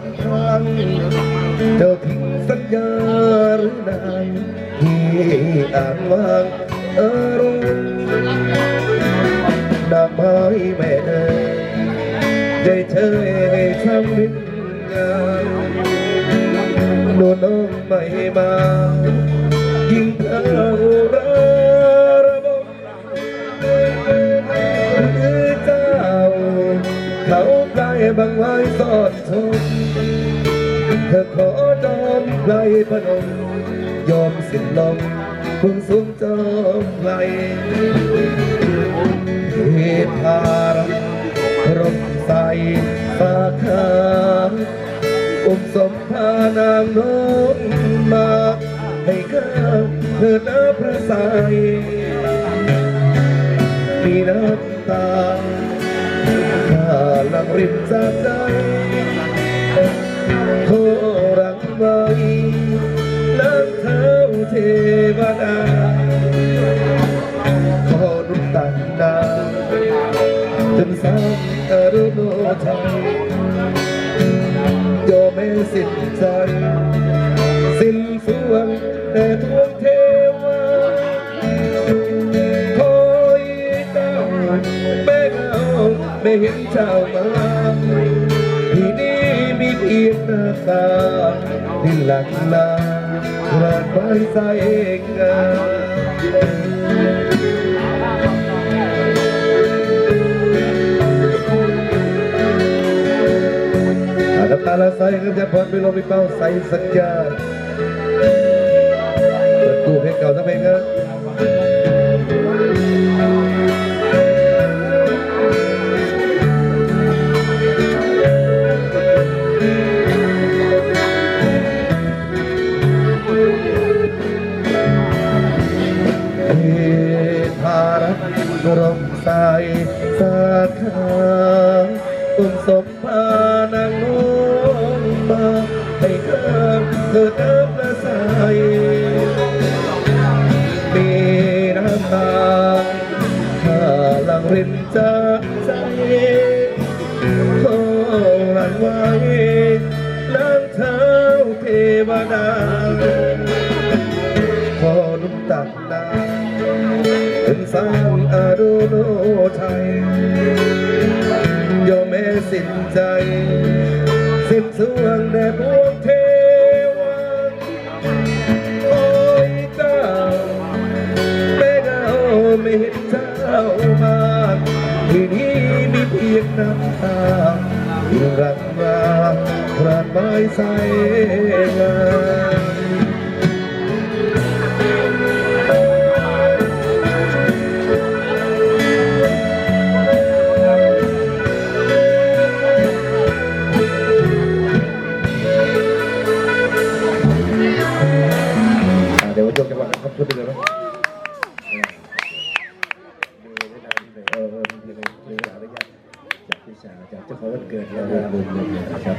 นทางเจ้าทิ้งสัญญาหรือนางที่อ่างวางอารมณ์ดอกไม้แม่เอ๋ยใจเธอให้ทำนิดงานโดนน้องไม่มา เขาใกล้บางไว้สอดชมเธอขอจอมไกลพนม ยอมสิ้นลมพึ่งสูงจอมไกลเหตุารรมใสสาขาอุ้มสมพานางน้นมาให้ข้าเถิดน้ำพระสายมีน้ำตา ริมจากใจโทรังไว้นักเท้าเทวดาขอนุตันดาจนสามอรุโนไทยโยมไม่สิ้นใจ เห็นเจ้ามาที่นี่มีเพียงหน้าตาที่หลังลากระบายใจเองาน้ำตาละใสก็จะพรไปลงไปเป้าใสสัญญาเปิดกูเพลงเก่าสักเพลงนะเกรมสายสาขาอุ้มสมพานางน้องมาให้ข้าเกิดน้ำละสายมีน้ำตาข้าลังรินจากใจขอหลังไว้นางเท้าเทวดา สร้างอารุโนไทยยอมแม่สิ้นใจ สิ้นสวงแด่พวงเทวาโอ้ยเจ้าแม่เงาไม่เห็นเจ้ามาที่นี่มีเพียงน้ำตารักมาพระไม้ใสงามอ่า จบจังหวะครับพูดไปเลยไหมเออเออมีเวลาได้ยังจากพี่ชาจากเจ้าของวันเกิดแล้วนะครับ